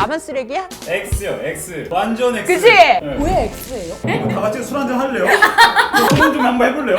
나만 쓰레기야? X요 X 완전 X 그치? 네. 왜 X예요? 다 같이 술 한잔 할래요? 소문 좀 한번 해볼래요?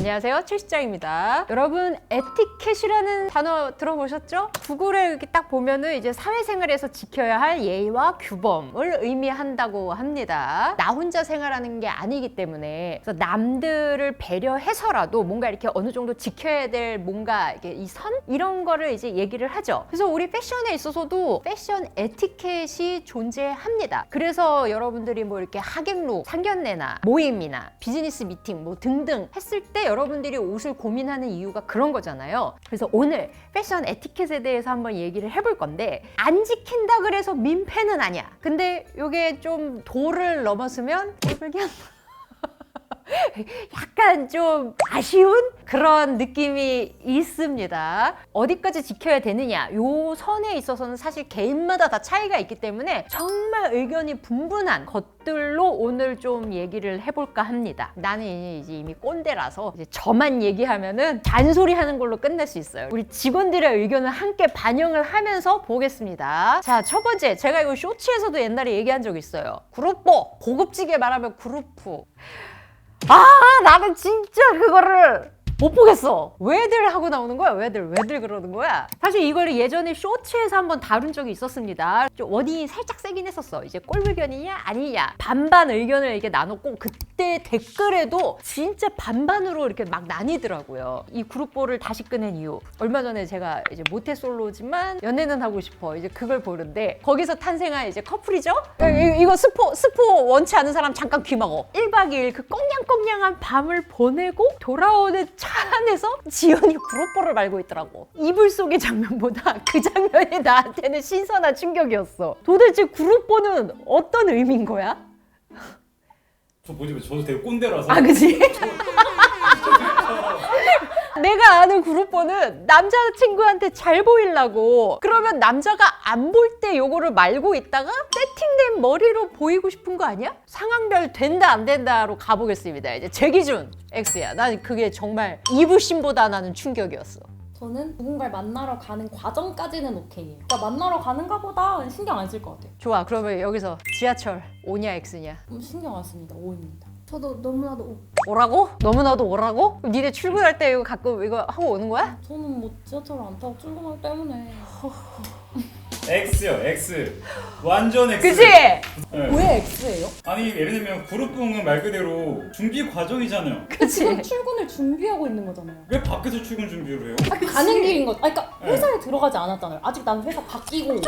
안녕하세요. 최시장입니다. 여러분 에티켓이라는 단어 들어보셨죠? 구글에 이렇게 딱 보면은 이제 사회생활에서 지켜야 할 예의와 규범을 의미한다고 합니다. 나 혼자 생활하는 게 아니기 때문에. 그래서 남들을 배려해서라도 뭔가 이렇게 어느 정도 지켜야 될 뭔가 이게 이 선? 이런 거를 이제 얘기를 하죠. 그래서 우리 패션에 있어서도 패션 에티켓이 존재합니다. 그래서 여러분들이 뭐 이렇게 하객룩 상견례나 모임이나 비즈니스 미팅 뭐 등등 했을 때 여러분들이 옷을 고민하는 이유가 그런 거잖아요. 그래서 오늘 패션 에티켓에 대해서 한번 얘기를 해볼 건데 안 지킨다 그래서 민폐는 아니야. 근데 이게 좀 도를 넘었으면 그냥 약간 좀 아쉬운 그런 느낌이 있습니다. 어디까지 지켜야 되느냐? 요 선에 있어서는 사실 개인마다 다 차이가 있기 때문에 정말 의견이 분분한 것들로 오늘 좀 얘기를 해볼까 합니다. 나는 이제 이미 꼰대라서 이제 저만 얘기하면은 잔소리 하는 걸로 끝낼 수 있어요. 우리 직원들의 의견을 함께 반영을 하면서 보겠습니다. 자, 첫 번째. 제가 이거 쇼츠에서도 옛날에 얘기한 적 있어요. 그룹보. 고급지게 말하면 그룹프. 아 나는 진짜 그거를 못 보겠어. 왜들 하고 나오는 거야? 왜들 왜들 그러는 거야? 사실 이걸 예전에 쇼츠에서 한번 다룬 적이 있었습니다. 좀 원인이 살짝 세긴 했었어. 이제 꼴불견이냐 아니냐 반반 의견을 이렇게 나눴고 그때 댓글에도 진짜 반반으로 이렇게 막 나뉘더라고요. 이 그룹보를 다시 꺼낸 이유. 얼마 전에 제가 이제 모태 솔로지만 연애는 하고 싶어. 이제 그걸 보는데 거기서 탄생한 이제 커플이죠. 이- 이거 스포 스포 원치 않은 사람 잠깐 귀 막어. 1박 2일 그 꽁냥꽁냥한 밤을 보내고 돌아오는 차 안에서 지연이 구로뽀를 말고 있더라고. 이불 속의 장면보다 그 장면이 나한테는 신선한 충격이었어. 도대체 구로뽀는 어떤 의미인 거야? 저 뭐지 저도 되게 꼰대라서 아, 그지? 내가 아는 그룹보는 남자친구한테 잘 보이려고 그러면 남자가 안 볼 때 요거를 말고 있다가 세팅된 머리로 보이고 싶은 거 아니야? 상황별 된다 안 된다로 가보겠습니다 이제 제 기준 X야 난 그게 정말 이불신보다 나는 충격이었어 저는 누군가를 만나러 가는 과정까지는 오케이예요. 그러니까 만나러 가는가 보다 신경 안 쓸 것 같아요. 좋아 그러면 여기서 지하철 오냐 X냐 음, 신경 안 씁니다. O입니다. 저도 너무나도 오- 오라고? 너무나도 오라고? 니네 출근할 때 이거 가끔 이거 하고 오는 거야? 저는 뭐 지하철을 안 타고 출근하기 때문에 X요 X 완전 X 그치? 네. 왜 X예요? 아니 예를 들면 그룹붕은 말 그대로 준비 과정이잖아요 그치? 지금 출근을 준비하고 있는 거잖아요. 왜 밖에서 출근 준비를 해요? 아, 가는 길인 거. 아, 그러니까 네. 회사에 들어가지 않았잖아요. 아직 난 회사 바뀌고.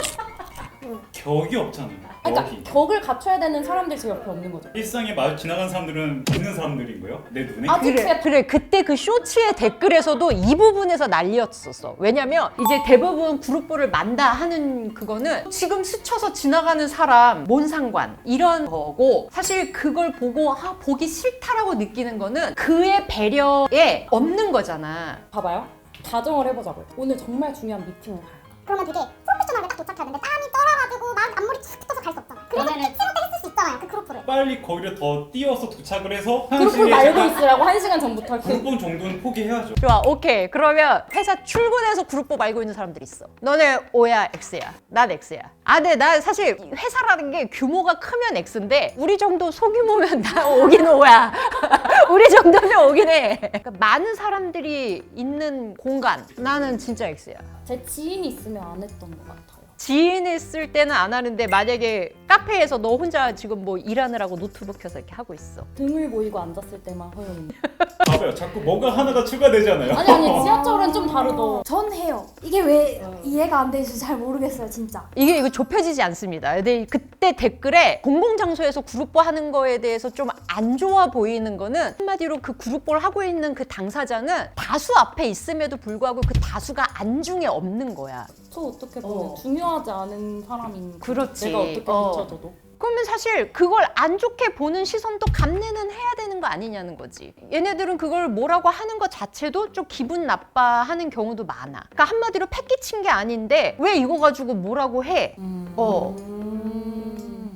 격이 없잖아요 아, 그러니까 격이 격을 갖춰야 되는 사람들이 제 옆에 없는 거죠. 일상에 마 지나간 사람들은 있는 사람들인 거예요? 내 눈에? 아직 그래, 그래 그때 그 쇼츠의 댓글에서도 이 부분에서 난리였었어 왜냐면 이제 대부분 그룹보를 만다 하는 그거는 지금 스쳐서 지나가는 사람 뭔 상관 이런 거고 사실 그걸 보고 아, 보기 싫다라고 느끼는 거는 그의 배려에 없는 거잖아 봐봐요. 가정을 해보자고요. 오늘 정말 중요한 미팅을 가요. 그러면 되게 프로페셔널하게 딱 도착해야 되는데 땀이 떨어가지고 막 앞머리 툭 떠서 갈 수 없잖아. 그래서 그러면은- 때 했을 수 있잖아요 그 크로프를 빨리 거기를 더 띄어서 도착을 해서 한 그룹을 말고 있으라고? 한 시간 전부터 그 그룹붕 정도는 포기해야죠. 좋아 오케이. 그러면 회사 출근해서 그룹보 말고 있는 사람들 있어. 너네 O야 X야? 난 X야. 아 근데 난 사실 회사라는 게 규모가 크면 X인데 우리 정도 소규모면 나 오긴 O야. 우리 정도면 오긴 해. 그러니까 많은 사람들이 있는 공간. 나는 진짜 X야. 제 지인이 있으면 안 했던 것 같아요. 지인 있을 때는 안 하는데 만약에 카페에서 너 혼자 지금 뭐 일하느라고 노트북 켜서 이렇게 하고 있어 등을 보이고 앉았을 때만 허용입니다. 봐봐요 자꾸 뭐가 하나가 추가되잖아요 아니 아니 지하철은 좀 다르더. 전 해요 이게 왜 어. 이해가 안 되는지 잘 모르겠어요 진짜 이게 이거 좁혀지지 않습니다. 근데 그때 댓글에 공공장소에서 그룹보 하는 거에 대해서 좀 안 좋아 보이는 거는 한마디로 그 그룹보를 하고 있는 그 당사자는 다수 앞에 있음에도 불구하고 그 다수가 안중에 없는 거야. 저 어떻게 보면 어. 중요 하지 않은 사람인 거. 그렇지. 내가 어떻게 어. 비춰져도. 그러면 사실 그걸 안 좋게 보는 시선도 감내는 해야 되는 거 아니냐는 거지. 얘네들은 그걸 뭐라고 하는 것 자체도 좀 기분 나빠하는 경우도 많아. 그러니까 한마디로 패기친 게 아닌데 왜 이거 가지고 뭐라고 해? 어. 음.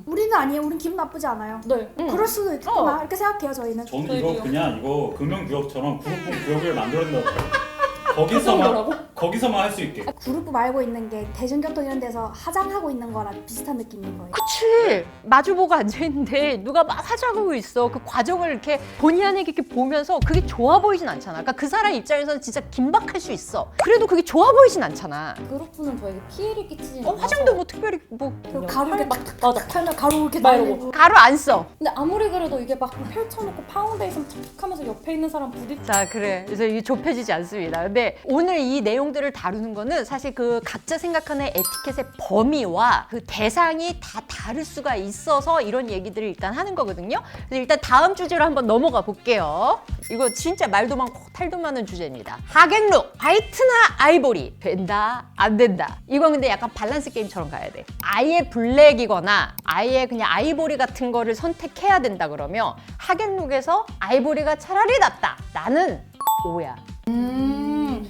우리는 아니에요 우린 기분 나쁘지 않아요 네. 응. 그럴 수도 있구나 어. 이렇게 생각해요 저희는 저는. 이거 그냥 이거 금융구역처럼 그룹붕 구역을 그 거기서만 정도라고? 거기서만 할 수 있게. 그룹 말고 있는 게 대중교통 이런 데서 화장하고 있는 거랑 비슷한 느낌인 거예요. 그치 마주보고 앉아있는데 누가 막 화장하고 있어 그 과정을 이렇게 본의 아니게 이렇게 보면서 그게 좋아 보이진 않잖아 그러니까 그 사람 입장에서는 진짜 긴박할 수 있어 그래도 그게 좋아 보이진 않잖아 그룹은 저에게 피해를 끼치지 어, 화장도 뭐 특별히 뭐 그리고 가루 이렇게 막 맞아 털면 가루 이렇게 막. 이러고. 가루 안 써. 근데 아무리 그래도 이게 막 펼쳐놓고 파운데이션 탁하면서 옆에 있는 사람 부딪 자, 그래. 그래서 이게 좁혀지지 않습니다. 근데 오늘 이 내용 들을 다루는 거는 사실 그 각자 생각하는 에티켓의 범위와 그 대상이 다 다를 수가 있어서 이런 얘기들을 일단 하는 거거든요. 그래서 일단 다음 주제로 한번 넘어가 볼게요. 이거 진짜 말도 많고 탈도 많은 주제입니다. 하객룩, 화이트나 아이보리. 된다, 안 된다. 이건 근데 약간 밸런스 게임처럼 가야 돼. 아예 블랙이거나 아예 그냥 아이보리 같은 거를 선택해야 된다 그러면 하객룩에서 아이보리가 차라리 낫다. 나는 오야.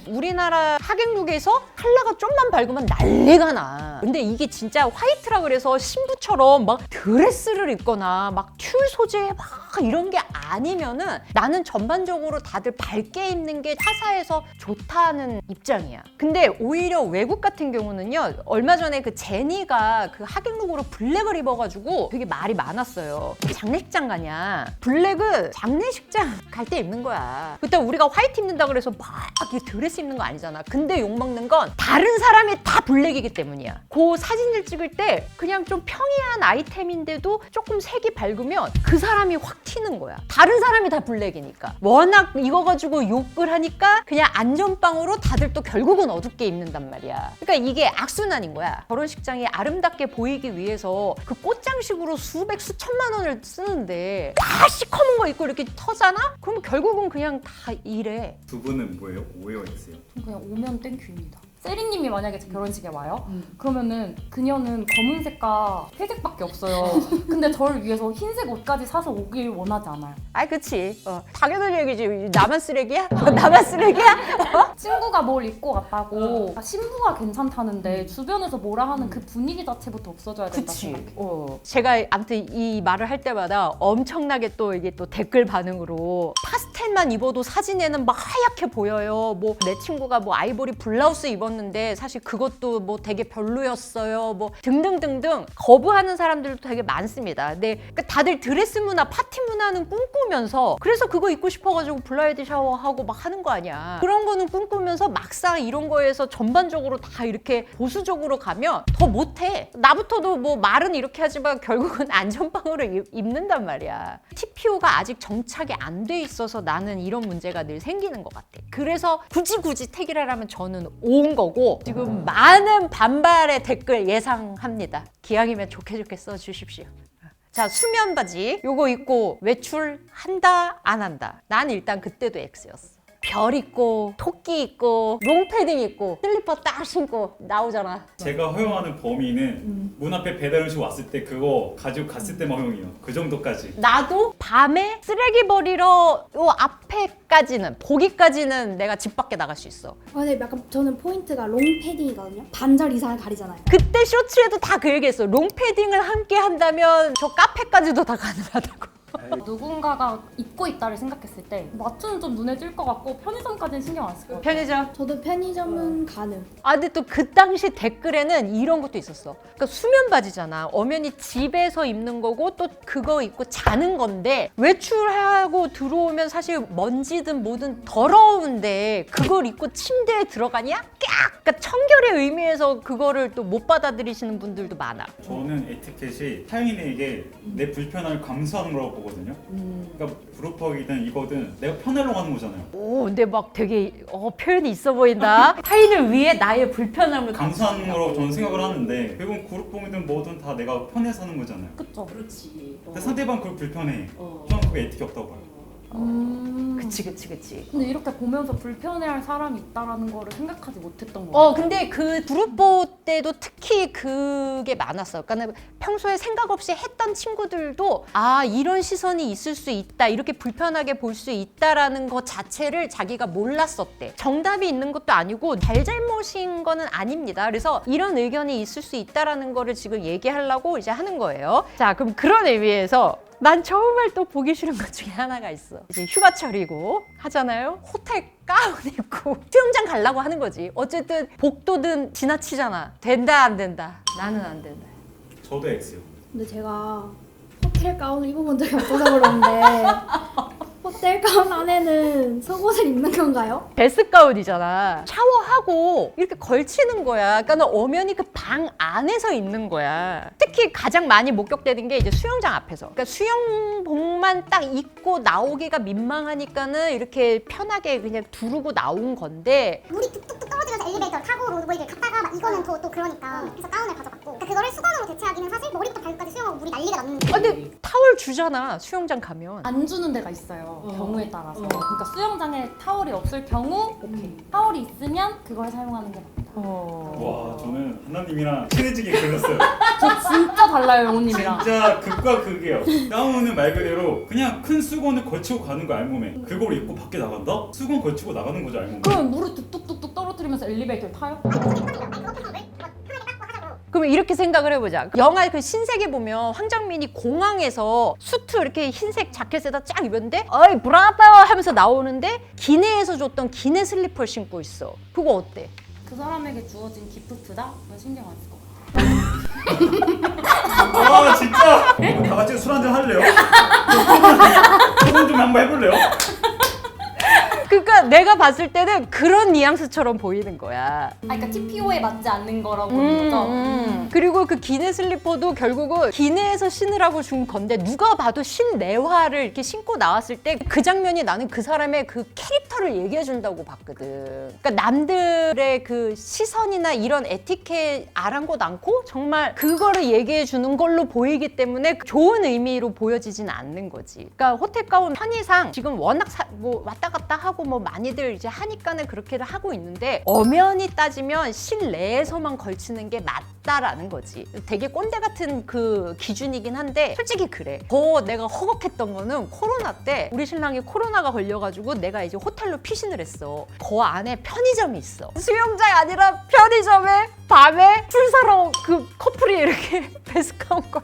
음. 우리나라 하객룩에서 컬러가 좀만 밝으면 난리가 나. 근데 이게 진짜 화이트라 그래서 신부처럼 막 드레스를 입거나 막 튤 소재 막 이런 게 아니면은 나는 전반적으로 다들 밝게 입는 게 타사에서 좋다는 입장이야. 근데 오히려 외국 같은 경우는요. 얼마 전에 그 제니가 그 하객룩으로 블랙을 입어가지고 되게 말이 많았어요. 장례식장 가냐? 블랙은 장례식장 갈 때 입는 거야. 그때 우리가 화이트 입는다 그래서 막 드레스 입는 거 아니잖아. 근데 욕 먹는 건 다른 사람이 다 블랙이기 때문이야. 그 사진을 찍을 때 그냥 좀 평이한 아이템인데도 조금 색이 밝으면 그 사람이 확 튀는 거야. 다른 사람이 다 블랙이니까. 워낙 이거 가지고 욕을 하니까 그냥 안전빵으로 다들 또 결국은 어둡게 입는단 말이야. 그러니까 이게 악순환인 거야. 결혼식장이 아름답게 보이기 위해서 그 꽃장식으로 수백 수천만 원을 쓰는데 다 시커먼 거 입고 이렇게 터잖아? 그럼 결국은 그냥 다 이래. 두 분은 뭐예요? 오해가 있어요. 그냥 오면 땡큐입니다. 세리님이 만약에 제 결혼식에 와요? 그러면은 그녀는 검은색과 회색밖에 없어요. 근데 저를 위해서 흰색 옷까지 사서 오길 원하지 않아요. 아이 그치. 어, 당연한 얘기지. 나만 쓰레기야? 나만 쓰레기야? 친구가 뭘 입고 갔다고 아, 신부가 괜찮다는데 주변에서 뭐라 하는 그 분위기 자체부터 없어져야 된다 그치. 생각해. 어. 제가 아무튼 이 말을 할 때마다 엄청나게 또 이게 또 댓글 반응으로 파스텔만 입어도 사진에는 막 하얗게 보여요. 뭐 내 친구가 뭐 아이보리 블라우스 입었는데 사실 그것도 뭐 되게 별로였어요. 뭐 등등등등 거부하는 사람들도 되게 많습니다. 근데 그러니까 다들 드레스 문화, 파티 문화는 꿈꾸면서 그래서 그거 입고 싶어가지고 블라이드 샤워하고 막 하는 거 아니야. 그런 거는 꿈꾸면서 막상 이런 거에서 전반적으로 다 이렇게 보수적으로 가면 더 못해. 나부터도 뭐 말은 이렇게 하지만 결국은 안전빵으로 입- 입는단 말이야. TPO가 아직 정착이 안 돼 있어서 나는 이런 문제가 늘 생기는 것 같아. 그래서 굳이 굳이 택이라면 저는 온 거고 지금 많은 반발의 댓글 예상합니다. 기왕이면 좋게 좋게 써주십시오. 자 수면 바지 요거 입고 외출한다 안 한다 난 일단 그때도 X였어 별 있고 토끼 있고 롱패딩 있고 슬리퍼 딱 신고 나오잖아 제가 허용하는 범위는 문 앞에 배달 음식 왔을 때 그거 가지고 갔을 때만 허용해요. 그 정도까지. 나도 밤에 쓰레기 버리러 요 앞에까지는 보기까지는 내가 집 밖에 나갈 수 있어 아, 근데 약간 저는 포인트가 롱 패딩이거든요. 반절 이상을 가리잖아요. 그때 쇼츠에도 다 그 얘기했어 롱패딩을 함께 한다면 저 카페까지도 다 가능하다고 누군가가 입고 있다를 생각했을 때 마트는 좀 눈에 띌 것 같고 편의점까지는 신경 안 쓸 것 같아요. 편의점 저도 편의점은 가능. 아 근데 또 그 당시 댓글에는 이런 것도 있었어. 그러니까 수면 바지잖아. 엄연히 집에서 입는 거고 또 그거 입고 자는 건데 외출하고 들어오면 사실 먼지든 뭐든 더러운데 그걸 입고 침대에 들어가냐? 깍! 그러니까 청결의 의미에서 그거를 또 못 받아들이시는 분들도 많아. 저는 에티켓이 타인에게 내 불편함을 감수하는 거라고 보거든요. 그러니까 브루퍼이든 이거든 내가 편하려고 하는 거잖아요. 오, 근데 막 되게 어, 표현이 있어 보인다. 타인을 위해 나의 불편함을 감수하는 거라고 저는 생각을 하는데 결국은 그룹봉이든 뭐든 다 내가 편해서 하는 거잖아요. 그쵸? 그렇지. 근데 상대방 그걸 불편해. 어. 저는 그게 에티켓 없다고 봐요. 음... 그치 그치 그치. 근데 이렇게 보면서 불편해할 사람이 있다라는 거를 생각하지 못했던 거어 같아요. 근데 그 그룹보 때도 특히 그게 많았어. 그러니까 평소에 생각 없이 했던 친구들도 아 이런 시선이 있을 수 있다, 이렇게 불편하게 볼 수 있다라는 것 자체를 자기가 몰랐었대. 정답이 있는 것도 아니고 잘잘못인 거는 아닙니다. 그래서 이런 의견이 있을 수 있다라는 거를 지금 얘기하려고 이제 하는 거예요. 자 그럼 그런 의미에서 난 정말 또 보기 싫은 것 중에 하나가 있어. 이제 휴가철이고 하잖아요. 호텔 가운 입고 수영장 가려고 하는 거지. 어쨌든 복도든 지나치잖아. 된다 안 된다. 나는 안 된다. 저도 X요. 근데 제가 호텔 가운을 입어본 적이 없어서 그런데 호텔 가운 안에는 속옷을 입는 건가요? 베스 가운이잖아. 샤워하고 이렇게 걸치는 거야. 그러니까 엄연히 그 방 안에서 있는 거야. 특히 가장 많이 목격되는 게 이제 수영장 앞에서. 그러니까 수영복만 딱 입고 나오기가 민망하니까는 이렇게 편하게 그냥 두르고 나온 건데 물이 뚝뚝뚝 엘리베이터 타고 로드웨이를 갔다가 막 이거는 더 또 그러니까 그래서 가운을 가져갔고 그러니까 그거를 수건으로 대체하기는 사실 머리부터 발끝까지 수영하고 물이 난리가 났는데 아, 근데 타월 주잖아 수영장 가면. 안 주는 데가 있어요. 경우에 따라서. 그러니까 수영장에 타월이 없을 경우 오케이. 타월이 있으면 그걸 사용하는 게 맞다. 와 저는 하나님이랑 친해지기 걸렸어요. 저 진짜 달라요, 영호님이랑. 진짜 극과 극이에요. 다운은 말 그대로 그냥 큰 수건을 걸치고 가는 거 알몸에. 그걸 입고 밖에 나간다? 수건 걸치고 나가는 거죠 알몸에. 그러면 물을 뚝뚝뚝뚝 떨어뜨리면서 엘리베이터를 타요? 그러면 이렇게 생각을 해보자. 영화 그 신세계 보면 황정민이 공항에서 수트 이렇게 흰색 자켓에다 쫙 입었는데 어이 브라더 하면서 나오는데 기내에서 줬던 기내 슬리퍼를 신고 있어. 그거 어때? 그 사람에게 주어진 기프트다? 그건 신경 안 쓸 것 같아. 아 진짜 다 같이 술 한잔 할래요? 소문 좀 한번 해볼래요? 내가 봤을 때는 그런 뉘앙스처럼 보이는 거야. 아, 그러니까 TPO에 맞지 않는 거라고 음, 보는 거죠? 음. 그리고 그 기내 슬리퍼도 결국은 기내에서 신으라고 준 건데 누가 봐도 실내화를 이렇게 신고 나왔을 때 그 장면이 나는 그 사람의 그 캐릭터를 얘기해 준다고 봤거든. 그러니까 남들의 그 시선이나 이런 에티켓 아랑곳 않고 정말 그거를 얘기해 주는 걸로 보이기 때문에 좋은 의미로 보여지진 않는 거지. 그러니까 호텔 가운 편의상 지금 워낙 사- 뭐 왔다 갔다 하고 뭐 많이 들 이제 하니까는 그렇게를 하고 있는데 엄연히 따지면 실내에서만 걸치는 게 맞다라는 거지. 되게 꼰대 같은 그 기준이긴 한데 솔직히 그래. 더 내가 허걱했던 거는 코로나 때 우리 신랑이 코로나가 걸려가지고 내가 이제 호텔로 피신을 했어. 그 안에 편의점이 있어. 수영장이 아니라 편의점에 밤에 술 사러 그 커플이 이렇게 베스카운 걸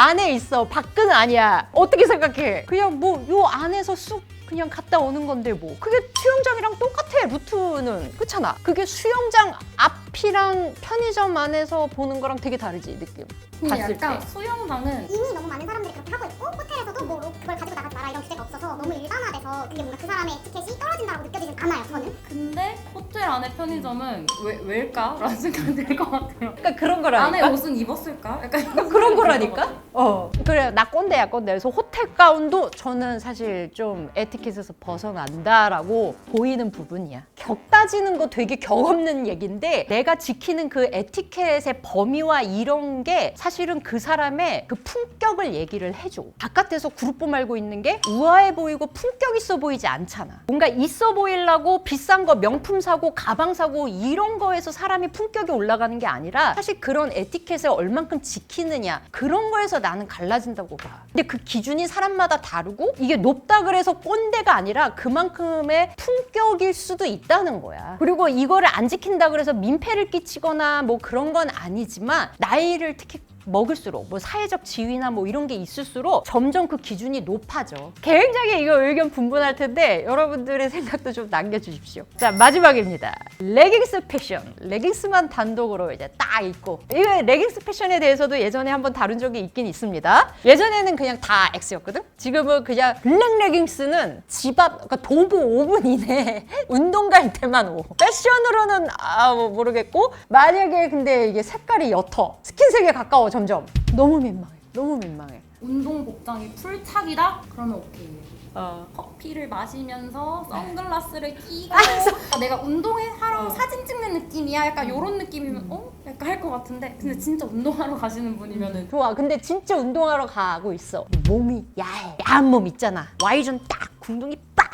안에 있어. 밖은 아니야. 어떻게 생각해? 그냥 뭐 요 안에서 쑥 그냥 갔다 오는 건데 뭐. 그게 수영장이랑 똑같아. 루트는. 그렇잖아. 그게 수영장 앞이랑 편의점 안에서 보는 거랑 되게 다르지, 느낌. 근데 봤을 약간 때. 수영장은 이미 너무 많은 사람들이 그렇게 하고 있고 호텔에서도 뭐 로- 그걸 가지고 이런 규제가 없어서 너무 일반화돼서 그게 뭔가 그 사람의 에티켓이 떨어진다고 느껴지진 않아요 저는 근데 호텔 안에 편의점은 왜, 왜일까? 라는 생각이 들 것 같아요. 그러니까 그런 안에 거라니까. 옷은 입었을까? 약간 이런 그런 생각이 거라니까? 어. 그래, 나 꼰대야, 꼰대. 그래서 호텔 가운도 저는 사실 좀 에티켓에서 벗어난다라고 보이는 부분이야. 격 따지는 거 되게 격 없는 얘기인데 내가 지키는 그 에티켓의 범위와 이런 게 사실은 그 사람의 그 품격을 얘기를 해줘. 바깥에서 그룹 뽐알고 있는 게 우아해 보이고 품격 있어 보이지 않잖아. 뭔가 있어 보이려고 비싼 거 명품 사고 가방 사고 이런 거에서 사람이 품격이 올라가는 게 아니라 사실 그런 에티켓을 얼만큼 지키느냐 그런 거에서 나는 갈라진다고 봐. 근데 그 기준이 사람마다 다르고 이게 높다 그래서 꼰대가 아니라 그만큼의 품격일 수도 있다는 거야. 그리고 이거를 안 지킨다 그래서 민폐를 끼치거나 뭐 그런 건 아니지만 나이를 특히 먹을수록 뭐 사회적 지위나 뭐 이런 게 있을수록 점점 그 기준이 높아져. 굉장히 이거 의견 분분할 텐데 여러분들의 생각도 좀 남겨주십시오. 자 마지막입니다. 레깅스 패션. 레깅스만 단독으로 이제 딱 입고 이 레깅스 패션에 대해서도 예전에 한번 다룬 적이 있긴 있습니다. 예전에는 그냥 다 X였거든. 지금은 그냥 블랙 레깅스는 집 앞 그러니까 도보 5분 이내 운동 갈 때만 오. 패션으로는 아 뭐 모르겠고 만약에 근데 이게 색깔이 옅어 스킨색에 가까워 점점 너무 민망해. 너무 민망해. 운동 복장이 풀착이다? 그러면 오케이. 어. 커피를 마시면서 선글라스를 끼고 아, 내가 운동회 하러 어. 사진 찍는 느낌이야 약간 이런 느낌이면 어? 약간 할 것 같은데 근데 진짜 운동하러 가시는 분이면은 좋아. 근데 진짜 운동하러 가고 있어. 몸이 야해. 야한 몸 있잖아. Y존 딱, 궁둥이 빡.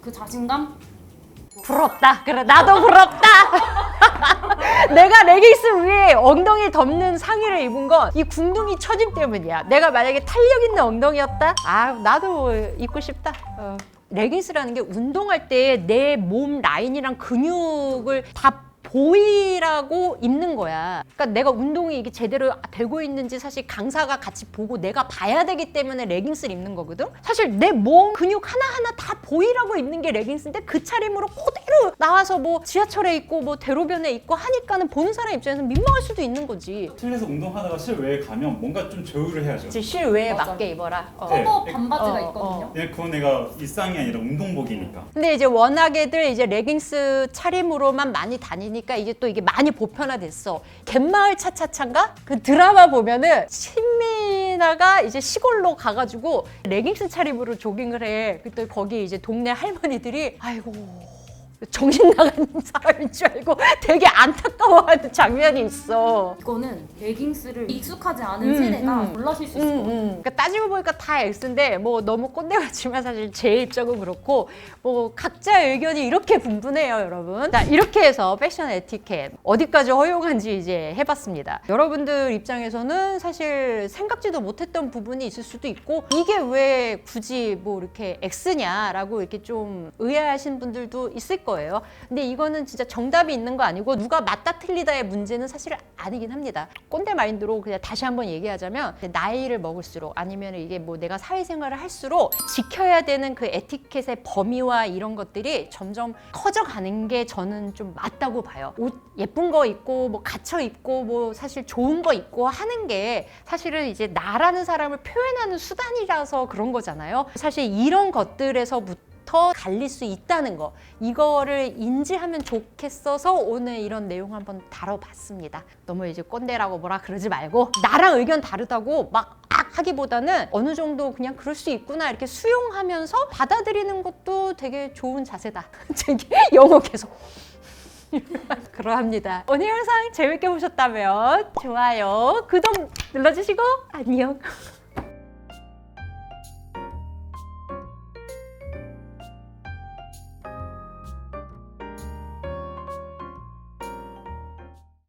그 자신감? 부럽다. 그래, 나도 부럽다. 내가 레깅스 위에 엉덩이 덮는 상의를 입은 건 이 궁둥이 처짐 때문이야. 내가 만약에 탄력 있는 엉덩이였다? 아, 나도 입고 싶다. 어. 레깅스라는 게 운동할 때 내 몸 라인이랑 근육을 다 보이라고 입는 거야. 그러니까 내가 운동이 이게 제대로 되고 있는지 사실 강사가 같이 보고 내가 봐야 되기 때문에 레깅스를 입는 거거든. 사실 내 몸 근육 하나하나 다 보이라고 입는 게 레깅스인데 그 차림으로 그대 로 나와서 뭐 지하철에 있고 뭐 대로변에 있고 하니까는 보는 사람 입장에서 민망할 수도 있는 거지. 실내에서 운동하다가 실외에 가면 뭔가 좀 조율을 해야죠. 실외에 맞아. 맞게 입어라. 어. 네. 커버 반바지가 어, 있거든요. 그냥 그건 내가 일상이 아니라 운동복이니까. 근데 이제 워낙에들 이제 레깅스 차림으로만 많이 다니니까 이게 또 이게 많이 보편화됐어. 갯마을 차차차인가? 그 드라마 보면은 신민아가 이제 시골로 가가지고 레깅스 차림으로 조깅을 해. 그때 거기 이제 동네 할머니들이 아이고. 정신 나간 사람인 줄 알고 되게 안타까워하는 장면이 있어. 이거는 레깅스를 익숙하지 않은 음, 세대가 음. 몰라실 수 음, 있을 거예요. 음. 그러니까 따지고 보니까 다 X인데 뭐 너무 꼰대 같지만 사실 제 입장은 그렇고 뭐 각자 의견이 이렇게 분분해요, 여러분. 자 이렇게 해서 패션 에티켓 어디까지 허용한지 이제 해봤습니다. 여러분들 입장에서는 사실 생각지도 못했던 부분이 있을 수도 있고 이게 왜 굳이 뭐 이렇게 X냐라고 이렇게 좀 의아하신 분들도 있을 거예요. 근데 이거는 진짜 정답이 있는 거 아니고 누가 맞다 틀리다의 문제는 사실 아니긴 합니다. 꼰대 마인드로 그냥 다시 한번 얘기하자면 나이를 먹을수록 아니면 이게 뭐 내가 사회생활을 할수록 지켜야 되는 그 에티켓의 범위와 이런 것들이 점점 커져가는 게 저는 좀 맞다고 봐요. 옷 예쁜 거 입고 뭐 갇혀 입고 뭐 사실 좋은 거 입고 하는 게 사실은 이제 나라는 사람을 표현하는 수단이라서 그런 거잖아요. 사실 이런 것들에서부터 더 갈릴 수 있다는 거 이거를 인지하면 좋겠어서 오늘 이런 내용 한번 다뤄봤습니다. 너무 이제 꼰대라고 뭐라 그러지 말고 나랑 의견 다르다고 막악 하기보다는 어느 정도 그냥 그럴 수 있구나 이렇게 수용하면서 받아들이는 것도 되게 좋은 자세다. 되게 영어 계속. 그러합니다. 오늘 영상 재밌게 보셨다면 좋아요, 구독 눌러주시고 안녕.